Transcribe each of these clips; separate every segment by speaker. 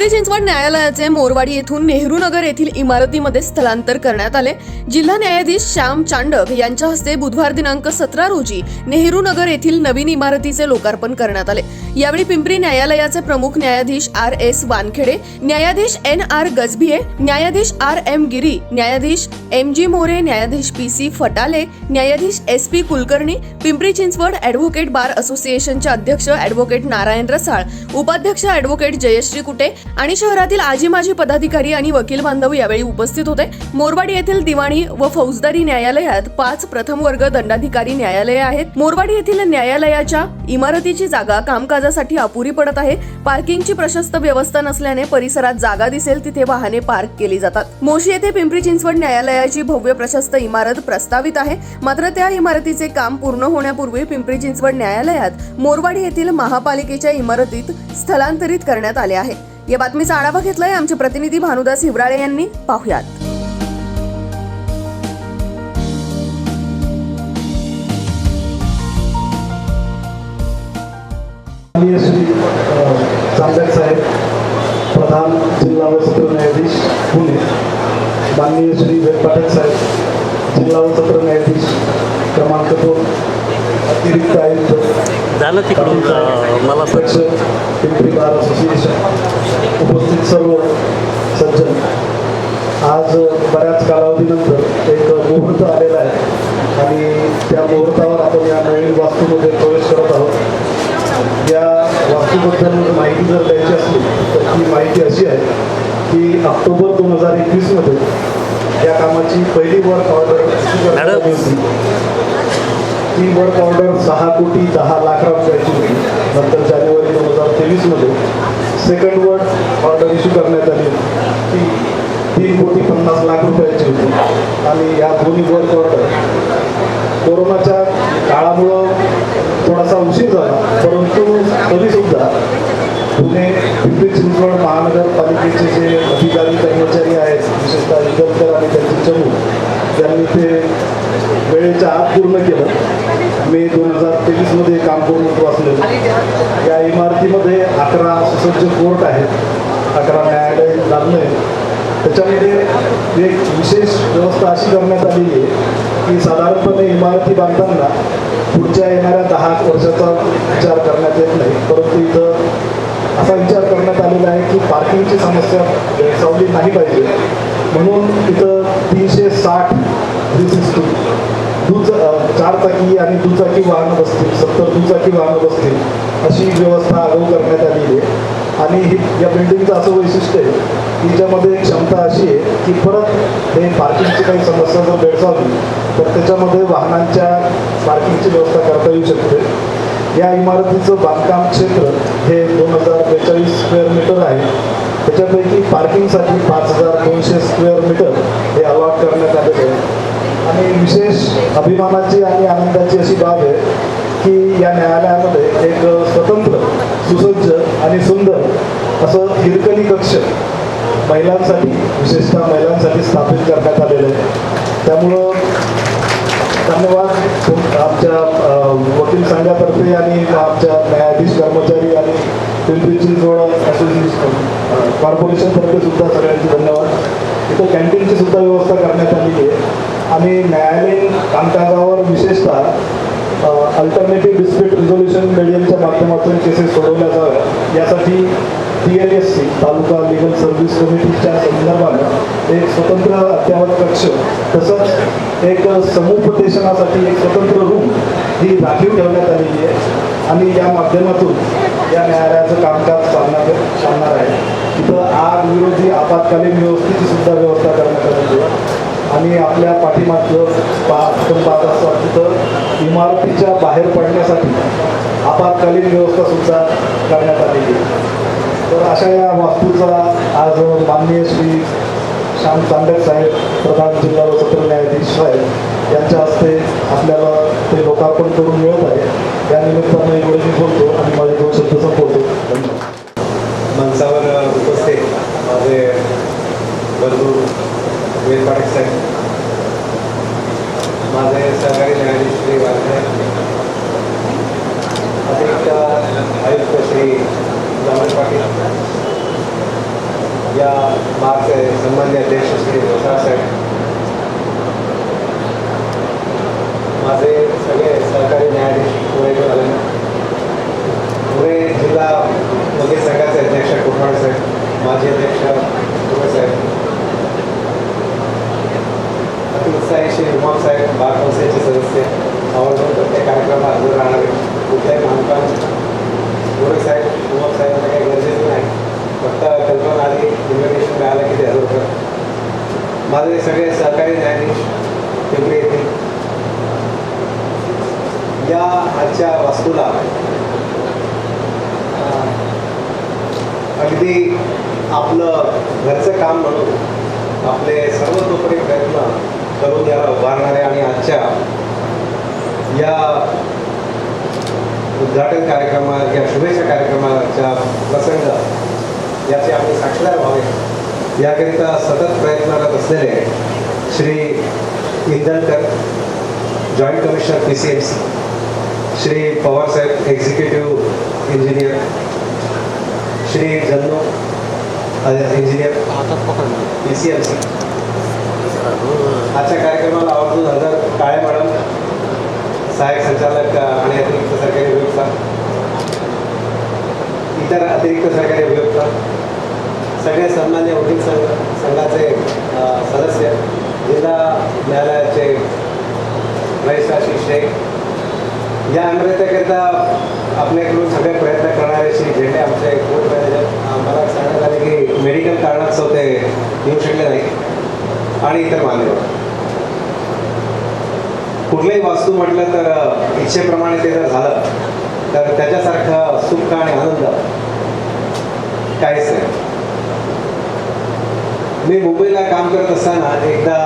Speaker 1: पिंपरी चिंचवड न्यायालयाचे मोरवाडी येथून नेहरू नगर येथील इमारतीमध्ये स्थलांतर करण्यात आले. जिल्हा न्यायाधीश श्याम चांडक यांच्या हस्ते बुधवार दिनांक सतरा रोजी नेहरू नगर येथील नवीन इमारतीचे लोकार्पण करण्यात आले. यावेळी पिंपरी न्यायालयाचे प्रमुख न्यायाधीश आर एस वानखेडे न्यायाधीश एन आर गजभिये न्यायाधीश आर एम गिरी न्यायाधीश एम जी मोरे न्यायाधीश पी सी फटाले न्यायाधीश S P Kulkarni Pimpri Chinchwad advocate bar असोसिएशनचे अध्यक्ष ॲडव्होकेट नारायण रसाळ उपाध्यक्ष ॲडव्होकेट जयश्री कुटे आणि शहरातील आजी माजी पदाधिकारी आणि वकील बांधव यावेळी उपस्थित होते. मोरवाडी येथील दिवाणी व फौजदारी न्यायालयात पाच प्रथम वर्ग दंडाधिकारी न्यायालये आहेत. मोरवाडी येथील न्यायालयाच्या इमारतीची जागा कामकाजासाठी अपुरी पडत आहे. पार्किंगची प्रशस्त व्यवस्था नसल्याने परिसरात जागा दिसेल तिथे वाहने पार्क केली जातात. मोशी येथे पिंपरी चिंचवड न्यायालयाची भव्य प्रशस्त इमारत प्रस्तावित आहे. मात्र त्या इमारतीचे काम पूर्ण होण्यापूर्वी पिंपरी चिंचवड न्यायालयात मोरवाडी येथील महापालिकेच्या इमारतीत स्थलांतरित करण्यात आले आहे. या बातमीचा आढावा घेतलाय आमचे प्रतिनिधी भानुदास हिवराळे यांनी. पाहुयात.
Speaker 2: चांदक साहेब प्रधान जिल्हा व सत्र न्यायाधीश पुणे. माननीय श्री वेद पाठक साहेब जिल्हा व सत्र न्यायाधीश क्रमांक दोन. अतिरिक्त आयुक्त
Speaker 3: झालं तिकडून मला
Speaker 2: पिंपरी बार असोसिएशन उपस्थित सर्व सज्जन. आज बऱ्याच कालावधीनंतर एक मुहूर्त आलेला आहे. आणि त्या मुहूर्तावर आपण या नवीन वास्तूमध्ये प्रवेश करत आहोत. या वास्तूबद्दल माहिती जर द्यायची असली तर ती माहिती अशी आहे की ऑक्टोबर दोन हजार एकवीसमध्ये या कामाची पहिली वर्क ऑर्डर ती वर्क ऑर्डर सहा कोटी दहा लाख रुपयाची होती नंतर जानेवारी दोन हजार तेवीसमध्ये सेकंड वर्क ऑर्डर इश्यू करण्यात आली. ती तीन कोटी पन्नास लाख रुपयाची होती. आणि या दोन्ही वर्क ऑर्डर कोरोनाच्या काळामुळं थोडासा उशीर झाला. परंतु तरीसुद्धा पुणे पिंपरी चिंचवड महानगरपालिकेचे जे अधिकारी कर्मचारी आहेत विशेषतः इगलकर आणि त्यांचे चमू त्यांनी ते वेळेच्या आत पूर्ण केलं. मे दोन हजार तेवीसमध्ये मध्ये काम करून वाचलेलं या इमारतीमध्ये अकरा सुसज्ज कोर्ट आहेत. अकरा न्यायालय लागलं आहे त्याच्यामध्ये एक विशेष व्यवस्था अशी करण्यात आलेली आहे की साधारणपणे इमारती बांधताना पुढच्या येणाऱ्या दहा वर्षाचा विचार करण्यात येत नाही. परंतु इथं असा विचार करण्यात आलेला आहे की पार्किंगची समस्या सावली नाही पाहिजे. म्हणून इथं तीनशे साठ थ्री दुच चार चाकी आणि दुचाकी वाहनं बसतील सत्तर दुचाकी वाहनं बसतील अशी व्यवस्था आगाऊ करण्यात आलेली आहे. आणि ही या बिल्डिंगचं असं वैशिष्ट्य आहे की ज्यामध्ये क्षमता अशी आहे की परत हे पार्किंगची काही समस्या जर भेडसावली तर त्याच्यामध्ये वाहनांच्या पार्किंगची व्यवस्था करता येऊ शकते. या इमारतीचं बांधकाम क्षेत्र हे दोन हजार बेचाळीस स्क्वेअर मीटर आहे. त्याच्यापैकी पार्किंगसाठी पाच हजार दोनशे स्क्वेअर मीटर हे अलॉट करण्यात आलेले आहे. आणि विशेष अभिमानाची आणि आनंदाची अशी बाब आहे की या न्यायालयामध्ये एक स्वतंत्र सुसज्ज आणि सुंदर असं हिरकणी कक्ष महिलांसाठी विशेषतः महिलांसाठी स्थापित करण्यात आलेलं आहे. त्यामुळं धन्यवाद. आमच्या वकील संघातर्फे आणि आमच्या न्यायाधीश कर्मचारी आणि पिंपरी चिंचवड असोसिएशन कॉर्पोरेशनतर्फे सुद्धा सगळ्यांचे धन्यवाद. इथं कॅन्टीनची सुद्धा व्यवस्था करण्यात आली आहे. आणि न्यायालयीन कामकाजावर विशेषतः अल्टरनेटिव्ह डिस्प्यूट रिझोल्युशन मीडियमच्या माध्यमातून केसेस सोडवल्या जाव्या यासाठी T L S C taluka legal service कमिटीच्या संदर्भानं एक स्वतंत्र अद्यावत कक्ष तसंच एक समुपदेशनासाठी एक स्वतंत्र रूम ही राखीव ठेवण्यात आलेली आहे. आणि या माध्यमातून या न्यायालयाचं कामकाज चालणार चालणार आहे. तिथं आग विरोधी आपत्कालीन व्यवस्थेची सुद्धा व्यवस्था करण्यात आलेली आहे. आणि आपल्या पाठीमागचं पा आपण पाहत असतात तिथं इमारतीच्या बाहेर पडण्यासाठी आपत्कालीन व्यवस्था सुद्धा करण्यात आलेली आहे. तर अशा या वास्तूचा आज माननीय श्री श्याम चांडक साहेब प्रधान जिल्हा व सत्र न्यायाधीश साहेब यांच्या हस्ते आपल्याला ते लोकार्पण करून मिळत आहे. या निमित्तानं एवढे मी बोलतो आणि माझे दोन शब्द संपवतो धन्यवाद
Speaker 4: मंचावर उपस्थित माझे बंधू वेद पाटील साहेब माझे सहकारी न्यायाधीश श्री वाघे अतिरिक्त आयुक्त श्री जामल पाटील बारचे सन्मान्य अध्यक्ष श्री घोषणा साहेब माझे सगळे सहकारी न्यायाधीश पुणेकर आले पुणे जिल्हा वकील संघाचे अध्यक्ष कोठाळे साहेब माजी अध्यक्ष पुणे साहेब अति श्री उमाप साहेब बार संस्थेचे सदस्य आवर्जून प्रत्येक कार्यक्रमात हजर राहणारे कुठल्याही बांधकाम गोरे साहेब उमाप साहेबांना काही गरजेचं नाही. फक्त कल्पना आली इन्व्हिटेशन मिळालं की ते हजर होतात. माझे सगळे सहकारी न्यायाधीश पिंपरी येथील या आजच्या वास्तूला अगदी आपलं घरचं काम म्हणून आपले सर्वतोपरी प्रयत्न करून याला उभारणारे आणि आजच्या या उद्घाटन कार्यक्रमात या शुभेच्छा कार्यक्रमाच्या प्रसंग याचे आम्ही साक्षीदार व्हावे. याकरिता सतत प्रयत्नरत असलेले Shri Indalkar joint commissioner P C M C Shri पवारसाहेब executive engineer Shri Jannu engineer P C M C आजच्या कार्यक्रमाला आवडतो हजर काळे मॅडम सहाय्यक संचालक आणि अतिरिक्त सरकारी अभियोक्ता इतर अतिरिक्त सरकारी अभियोक्ता सगळे सन्मान्य वकील संघ संघाचे सदस्य जिल्हा न्यायालयाचे रजिस्ट्रार शेख या अमृताकरिता आपल्याकडून सगळे प्रयत्न करणारे श्री झेंडे आमचे कोर्ट मॅनेजर मला सांगण्यात आले की मेडिकल कारणास्तव ते येऊ शकले नाही. आणि इतर मान्यवर कुठलंही वास्तू म्हटलं तर इच्छेप्रमाणे ते जर झालं तर त्याच्यासारखं सुख आणि आनंद काहीच नाही. मी मुंबईला काम करत असताना एकदा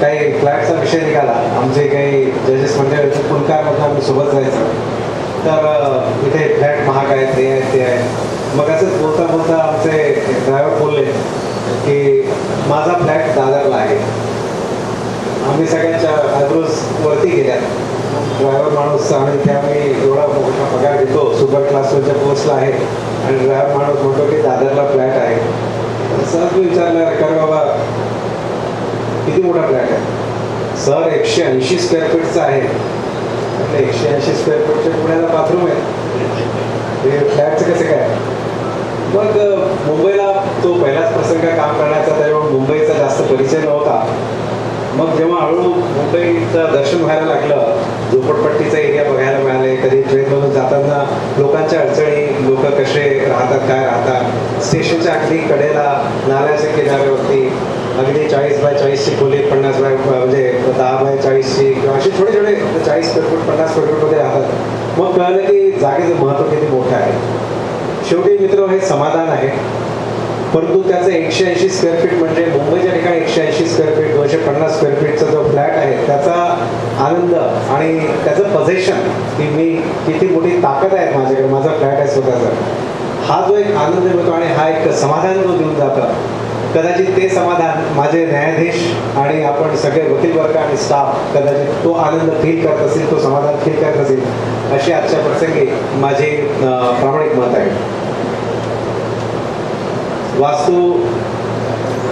Speaker 4: काही फ्लॅटचा विषय निघाला. आमचे काही जजेस मंडळाचे पुलकारमधून आम्ही सोबत जायचं तर इथे फ्लॅट महाग आहेत हे आहेत ते आहे मग असंच बोलता बोलता आमचे ड्रायव्हर बोलले की माझा फ्लॅट दादरला आहे. आम्ही सगळ्यांच्या आयब्रोज वरती गेल्या ड्रायव्हर माणूस आणि त्या आम्ही एवढा मोठा पगार घेतो सुपर क्लासवरच्या पोस्टला आहे. आणि ड्रायव्हर माणूस म्हणतो की दादरला फ्लॅट आहे. सहज मी विचारलं "अरे का बाबा किती मोठा फ्लॅट आहे? सर एकशे ऐंशी स्क्वेअर फीटचा आहे. म्हटलं एकशे ऐंशी स्क्वेअर फीटच्या पुण्याला बाथरूम आहे. ते फ्लॅटचं कसं काय? मग मुंबईला तो पहिलाच प्रसंग काम करण्याचा त्याच्यामुळे मुंबईचा जास्त परिचय नव्हता. मग जेव्हा हळूहळू मुंबईचं दर्शन व्हायला लागलं झोपडपट्टीचा एरिया बघायला मिळाले कधी ट्रेनमधून जाताना लोकांच्या अडचणी लोक कसे राहतात काय राहतात स्टेशनच्या अगदी कडेला नाल्याच्या किनाऱ्यावरती अगदी चाळीस बाय चाळीसची खोली पन्नास बाय म्हणजे दहा बाय चाळीसची किंवा असे छोटे छोटे चाळीस स्क्वेअर फूट पन्नास स्क्वेअर फूटमध्ये राहतात. मग कळलं की जागेचं महत्त्व किती मोठं आहे. शेवटी मित्र हे समाधान आहे. परंतु त्याचं एकशे ऐंशी स्क्वेअर फीट म्हणजे मुंबईच्या ठिकाणी एकशे ऐंशी स्क्वेअर फीट दोनशे पन्नास स्क्वेअर फीटचा जो फ्लॅट आहे त्याचा आनंद आणि त्याचं पझेशन की मी किती मोठी ताकद आहे माझ्याकडे माझा फ्लॅट आहे स्वतःचा. हा जो एक आनंद मिळतो आणि हा एक समाधान जो देऊन जातं कदाचित ते समाधान माझे न्यायाधीश आणि आपण सगळे वकील वर्ग आणि स्टाफ कदाचित तो आनंद फील करत असेल तो समाधान फील करत असेल अशी आजच्या प्रसंगी माझे प्रामाणिक मत आहे. वास्तू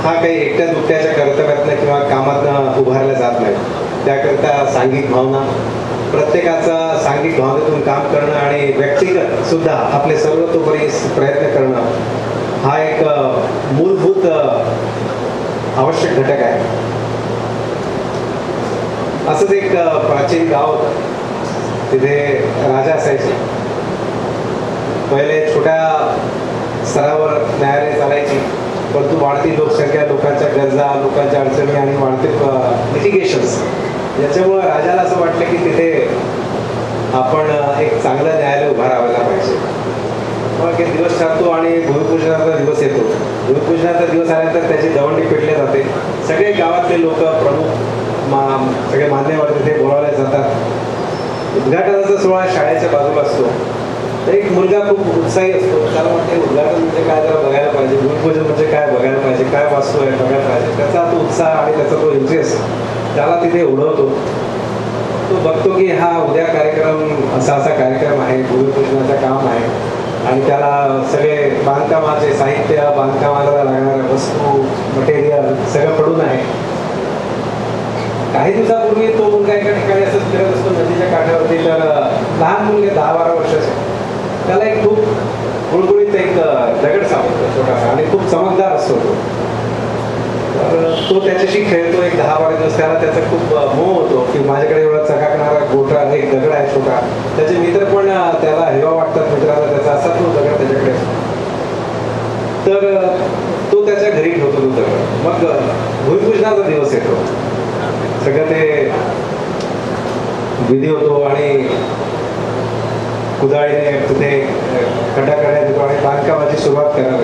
Speaker 4: हा काही एकट्या दुकट्याच्या कर्तव्यातनं किंवा कामातनं उभारला जात नाही. त्याकरता सांघिक भावना प्रत्येकाचा सांघिक भावनेतून काम करणं आणि व्यक्तिगत सुद्धा आपले सर्वतोपरी प्रयत्न करणं हा एक मूलभूत आवश्यक घटक आहे. असंच एक प्राचीन गाव तिथे राजा असायचे. पहिले छोट्या स्तरावर न्यायालय चालायची परंतु वाढती लोकसंख्या लोकांच्या गरजा लोकांच्या अडचणी आणि वाढते लिटिगेशन्स याच्यामुळं राजाला असं वाटलं की तिथे आपण एक चांगलं न्यायालय उभारावायला पाहिजे. मग एक दिवस ठरतो आणि भूमिपूजनाचा दिवस येतो. भूमिपूजनाचा दिवस आल्यानंतर त्याची दवंडी पेटली जाते. सगळे गावातले लोक प्रमुख मा सगळे मान्यवर तिथे बोलावले जातात. उद्घाटनाचा सोहळा शाळेच्या बाजूला असतो. एक मुलगा खूप उत्साही असतो. त्याला वाटते उद्घाटन म्हणजे काय त्याला बघायला पाहिजे? भूमिपूजन म्हणजे काय बघायला पाहिजे? काय वास्तू आहे? बघायला पाहिजे? त्याचा तो उत्साह आणि त्याचा तो इंटरेस्ट त्याला तिथे उडवतो. तो बघतो की हा उद्या कार्यक्रम असा असा कार्यक्रम आहे भूमिपूजनाचं काम आहे. आणि त्याला सगळे बांधकामाचे साहित्य बांधकामाला लागणाऱ्या वस्तू मटेरियल सगळं पडून आहे. काही दिवसापूर्वी तो मुलगा एका ठिकाणी असंच फिरत असतो नदीच्या काठावरती. तर लहान मुलगे दहा बारा वर्षाचे त्याला एक खूप गुळगुळीत एक दगड सापडतो छोटासा आणि खूप चमकदार असतो तो. तर तो त्याच्याशी खेळतो एक दहा बारा दिवस त्याला त्याचा खूप मोह होतो की माझ्याकडे एवढा चकाकणारा गोटा एक दगड आहे छोटा. त्याचे मित्र पण त्याला हेवा वाटतात मित्राला त्याचा असा तो दगड त्याच्याकडे तर तो त्याच्या घरी ठेवतो तो दगड. मग भूमिपूजनाचा दिवस येतो. सगळं ते विधी होतो आणि कुदाळीने कुठे खड्डा करण्यात येतो आणि बांधकामाची सुरुवात करायला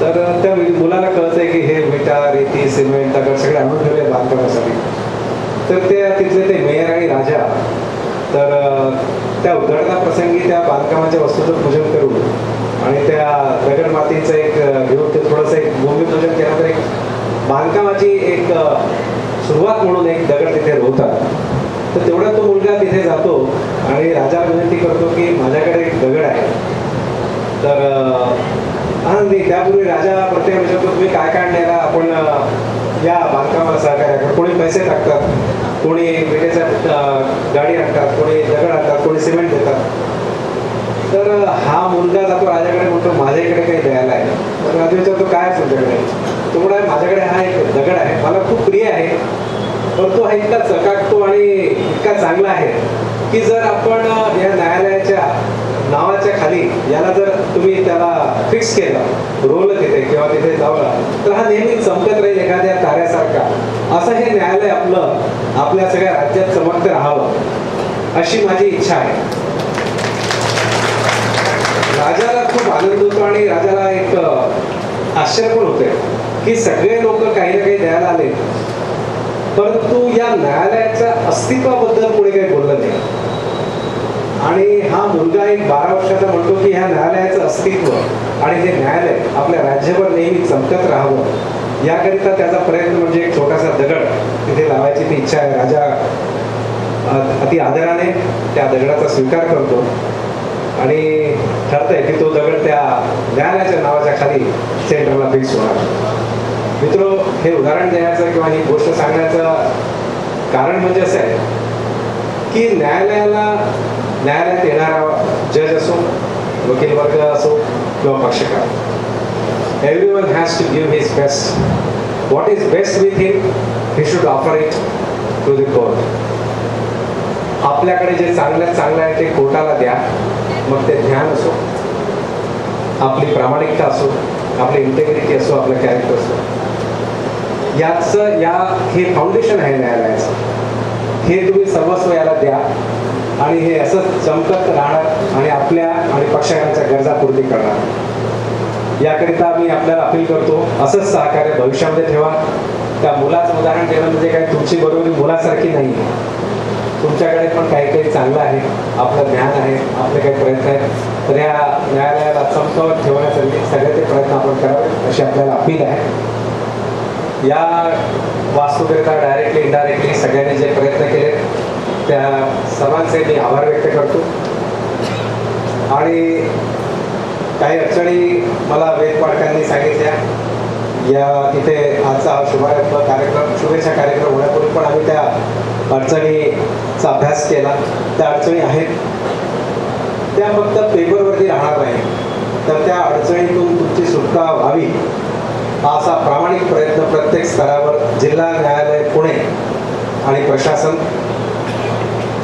Speaker 4: तर त्या मुलाला कळतंय की हे विटा रेती सिमेंट दगड सगळे आणून ठेवले बांधकामासाठी. तर ते तिथले ते मेयर आणि राजा तर त्या उदाहरणा प्रसंगी त्या बांधकामाच्या वस्तूचं पूजन करून आणि त्या दगड मातीचं एक घेऊन ते थोडंसं एक भूमिपूजन केल्यानंतर एक बांधकामाची एक सुरुवात म्हणून एक दगड तिथे रोवतात. तर तेवढा तो मुलगा तिथे जातो आणि राजा विनंती करतो की माझ्याकडे एक दगड आहे. तर नाही त्यापूर्वी राजा प्रत्येक विचारतो तुम्ही काय काय आणलेला आपण या बांधकामाला सहकार्य कोणी पैसे टाकतात? कोणी विटेच्या गाडी आणतात? कोणी दगड आणतात? कोणी सिमेंट देतात? तर हा मुलगा जातो राजाकडे म्हणतो माझ्या इकडे काही द्यायला आहे. तर राजा विचारतो काय आहे तुमच्याकडे? तो म्हणा माझ्याकडे हा एक दगड आहे. मला खूप प्रिय आहे. पण तो हा इतका चकाकतो आणि इतका चांगला आहे की जर आपण या न्यायालयाच्या नावाच्या खाली याला जर तुम्ही त्याला फिक्स केलं रोल तिथे किंवा तिथे जावलं तर हा नेहमी चमकत राहील एखाद्या ताऱ्यासारखा असं हे न्यायालय आपलं आपल्या सगळ्या राज्यात चमकत राहावं अशी माझी इच्छा आहे. राजाला खूप आनंद होतो आणि राजाला एक आश्चर्य पण होते की सगळे लोक काही ना काही द्यायला आले. परंतु या न्यायालयाच्या अस्तित्वाबद्दल कोणी काही बोललं नाही. आणि हा मुलगा एक बारा वर्षाचा म्हणतो की ह्या न्यायालयाचं अस्तित्व आणि हे न्यायालय आपल्या राज्यभर नेहमी चमकत राहावं याकरिता त्याचा प्रयत्न म्हणजे एक छोटासा दगड तिथे लावायची ती इच्छा आहे. राजा अति आदराने त्या दगडाचा स्वीकार करतो. आणि ठरतंय की तो दगड त्या न्यायालयाच्या नावाच्या खाली सेंटरला फिक्स होणार. मित्र हे उदाहरण देण्याचं किंवा ही गोष्ट सांगण्याचं कारण म्हणजे असं आहे की न्यायालयाला न्यायालयात येणारा जज असो वकील वर्ग असो किंवा पक्षकार every one has to give his best what is best with him he should offer it to the court आपल्याकडे जे चांगल्यात चांगलं आहे ते कोर्टाला द्या मग ते ज्ञान असो आपली प्रामाणिकता असो आपली इंटेग्रिटी असो आपलं कॅरेक्टर असो. याचं या हे फाउंडेशन आहे न्यायालयाचं. हे तुम्ही सर्वस्व याला द्या. आणि हे असंच चमकत राहणार आणि आपल्या आणि पक्षकारांच्या गरजा पूर्ती करणार. याकरिता मी आपल्याला अपील करतो असंच सहकार्य भविष्यामध्ये ठेवा. त्या मुलाचं उदाहरण देणं म्हणजे काय? तुमची बरोबरी मुलासारखी नाही. तुमच्याकडे पण काही काही चांगलं आहे. आपलं ज्ञान आहे. आपले काही प्रयत्न आहेत. तर या न्यायालयाला चमकवत ठेवण्यासाठी सगळे ते प्रयत्न आपण करावे अशी आपल्याला अपील आहे. या वास्तुकरिता डायरेक्टली इनडायरेक्टली सगळ्यांनी जे प्रयत्न केले त्या सर्वांचे मी आभार व्यक्त करतो. आणि काही अडचणी मला वेदपाठकांनी सांगितल्या. या तिथे आजचा हा शुभारंभ कार्यक्रम शुभेच्छा कार्यक्रम होण्यापूर्वी पण आम्ही त्या अडचणीचा अभ्यास केला. त्या अडचणी आहेत. त्या फक्त पेपरवरती राहणार नाही. तर त्या अडचणीतून तुमची सुटका व्हावी. हा असा प्रामाणिक प्रयत्न प्रत्येक स्तरावर जिल्हा न्यायालय पुणे आणि प्रशासन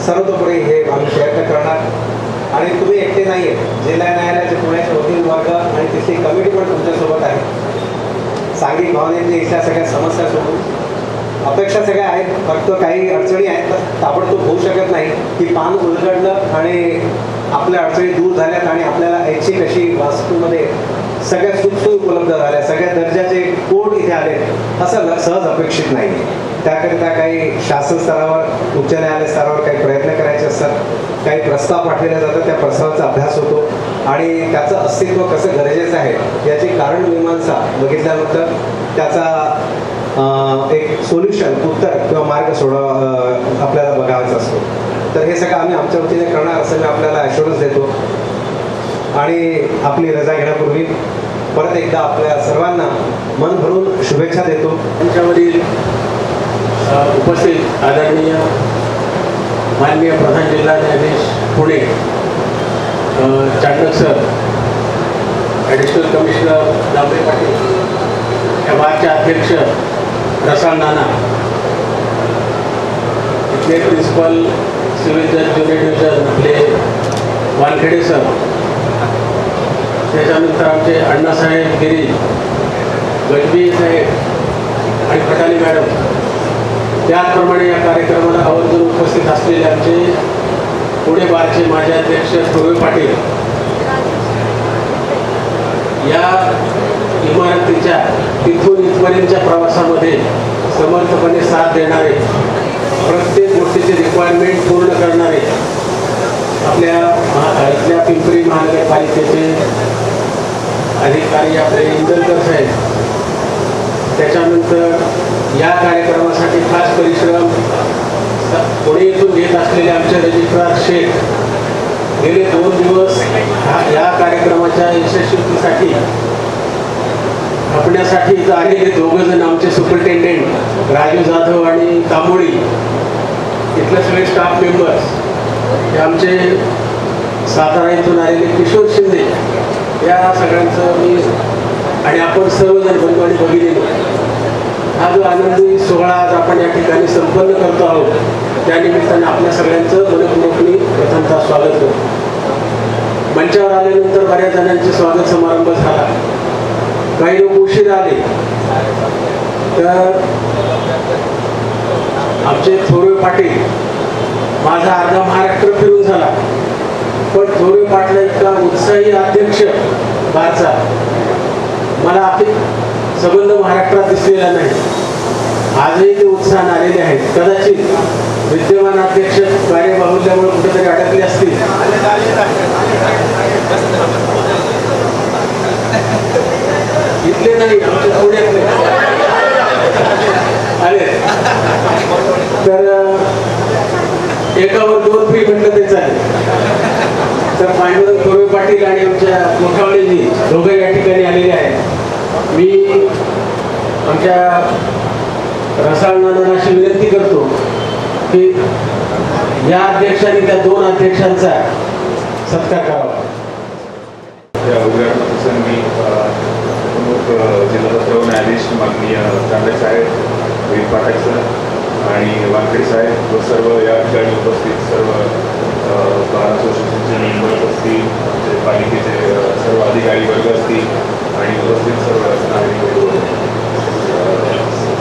Speaker 4: सर्वतोपरी हे आम्ही प्रयत्न करणार. आणि तुम्ही एकटे नाही आहेत जिल्हा न्यायालयाचे पुण्याचे वकील वर्ग आणि तिथली कमिटी पण तुमच्यासोबत आहे. सांघिक भावनेतली इथल्या सगळ्या समस्या सोडून. अपेक्षा सगळ्या आहेत. फक्त काही अडचणी आहेत तर ताबडतोब होऊ शकत नाही. की पान उलगडलं आणि आपल्या अडचणी दूर झाल्यात आणि आपल्याला ऐच्छिक अशी वास्तूमध्ये सगळ्या सुखसोयी उपलब्ध झाल्या सगळ्या दर्जाचे कोड इथे आले असं सहज अपेक्षित नाही. त्याकरिता काही शासन स्तरावर उच्च न्यायालय स्तरावर काही प्रयत्न करायचे असतात काही प्रस्ताव पाठवले जातात त्या प्रस्तावाचा अभ्यास होतो. आणि त्याचं अस्तित्व कसं गरजेचं आहे याची कारण मीमांसा बघितल्यानंतर त्याचा एक सोल्युशन उत्तर किंवा मार्ग सोडवा आपल्याला बघावायचा असतो. तर हे सगळं आम्ही आमच्या वतीने करणार असं मी आपल्याला ॲश्युरन्स देतो. आणि आपली रजा घेण्यापूर्वी परत एकदा आपल्या सर्वांना मन भरून शुभेच्छा देतो.
Speaker 5: त्यांच्यावरील उपस्थित आदरणीय माननीय प्रधान जिल्हा न्यायाधीश Pune Chandak sir additional commissioner Dabe Patil या बारचे अध्यक्ष रसाल नाना इथले प्रिन्सिपल सिव्हिल जज ज्युनियर डिव्हिजन आपले वानखेडे सर त्याच्यानंतर आमचे अण्णासाहेब गिरी गजबी साहेब आणि खटाली मॅडम त्याचप्रमाणे या कार्यक्रमाला आवर्जून उपस्थित असलेले आमचे पुणे बारचे माजी अध्यक्ष पूर्वी पाटील. या इमारतीच्या तिथून इथपर्यंतच्या प्रवासामध्ये समर्थपणे साथ देणारे प्रत्येक गोष्टीचे रिक्वायरमेंट पूर्ण करणारे आपल्या इथल्या पिंपरी महानगरपालिकेचे अधिकारी आपले इंदलकर साहेब त्याच्यानंतर या कार्यक्रमासाठी खास परिश्रम पुणे येथून घेत असलेले आमचे रजिस्ट्रार शेख गेले दोन दिवस हा या कार्यक्रमाच्या यशस्वीसाठी आपण्यासाठी इथं आलेले दोघं जण आमचे सुपरिटेंडेंट राजू जाधव आणि तांबोळी. इथले सगळे स्टाफ मेंबर्स हे आमचे सातारा इथून आलेले किशोर शिंदे. या सगळ्यांचं मी आणि आपण सर्वजण बंधू बघितले हा जो आनंदी सोहळा आज आपण या ठिकाणी संपन्न करतो आहोत त्या निमित्ताने आपल्या सगळ्यांचं मनपूर्वक मी प्रथमतः स्वागत करतो. मंचावर आल्यानंतर बऱ्याच जणांचे स्वागत समारंभ झाला. काही लोक उशीर आले. तर आमचे थोरवे पाटील माझा अर्धा महाराष्ट्र फिरून झाला. पण थोरवे पाटला इतका उत्साही अध्यक्ष बारचा मला आपली सबंध महाराष्ट्रात दिसलेला नाही. आजही ते उत्साह आलेले आहेत. कदाचित विद्यमान अध्यक्ष कार्यबाहुल्यामुळे कुठेतरी अडकले असतील. इथले नाही आमच्या पुण्यातले. आले. तर एकावर दोन फी म्हटलं ते चालेल. तर फायनल थोरवे पाटील आणि आमच्या मुखावळेजी दोघं या ठिकाणी आलेले आहेत. मी आमच्या रसाळनांना अशी विनंती करतो की या अध्यक्षांनी त्या दोन अध्यक्षांचा सत्कार करावा.
Speaker 6: त्या उद्घाटन प्रसंगी प्रमुख जिल्हा सत्र न्यायाधीश माननीय चांदे साहेब वीर पाठक सर आणि वानखेडे साहेब व सर्व या ठिकाणी उपस्थित सर्व असोसिएशनचे मेंबर असतील आमचे पालिकेचे सर्व अधिकारी वर्ग असतील आणि उपस्थित सर्व नागरिक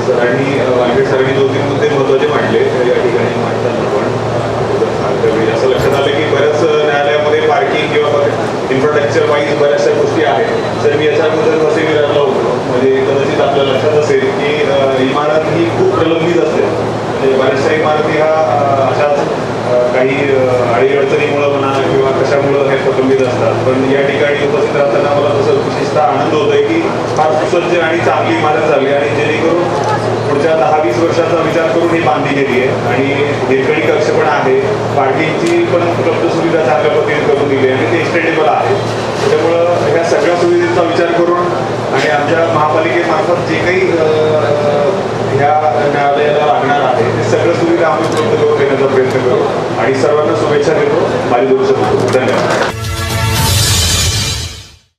Speaker 6: सरांनी अ, सरांनी दोन तीन मुद्दे महत्त्वाचे मांडले या ठिकाणी मांडताना पण सांगता वेळी म्हणजे असं लक्षात आलं की बऱ्याच न्यायालयामध्ये पार्किंग किंवा इन्फ्रास्ट्रक्चर वाईज बऱ्याचशा गोष्टी आहेत. तर मी याच्या अगोदर कसे विचारला होतो म्हणजे कदाचित आपल्या लक्षात असेल की इमारत ही खूप प्रलंबित असते म्हणजे बऱ्याचशा इमारती ह्या अशाच काही अडीअडचणीमुळं म्हणा किंवा कशामुळं हे प्रलंबित असतात. पण या ठिकाणी उपस्थित राहताना मला तसं विशेषतः आनंद होतोय की फार सुसज्ज आणि चांगली इमारत झाली आणि जेणेकरून पुढच्या दहा वीस वर्षाचा विचार करून ही बांधली गेली आहे. आणि हिरकणी कक्ष पण आहे. पार्किंगची पण उपलब्ध सुविधा चांगल्या पद्धतीने करून दिली आहे आणि ते एक्सटेंडेबल आहे. त्याच्यामुळं ह्या सगळ्या सुविधेचा विचार करून आणि आमच्या महापालिकेमार्फत जे काही ह्या न्यायालयाला लागणार आहे. ते सगळं सुविधा आम्ही उपलब्ध करून देण्याचा प्रयत्न करू आणि सर्वांना शुभेच्छा देतो. माझी दोन धन्यवाद.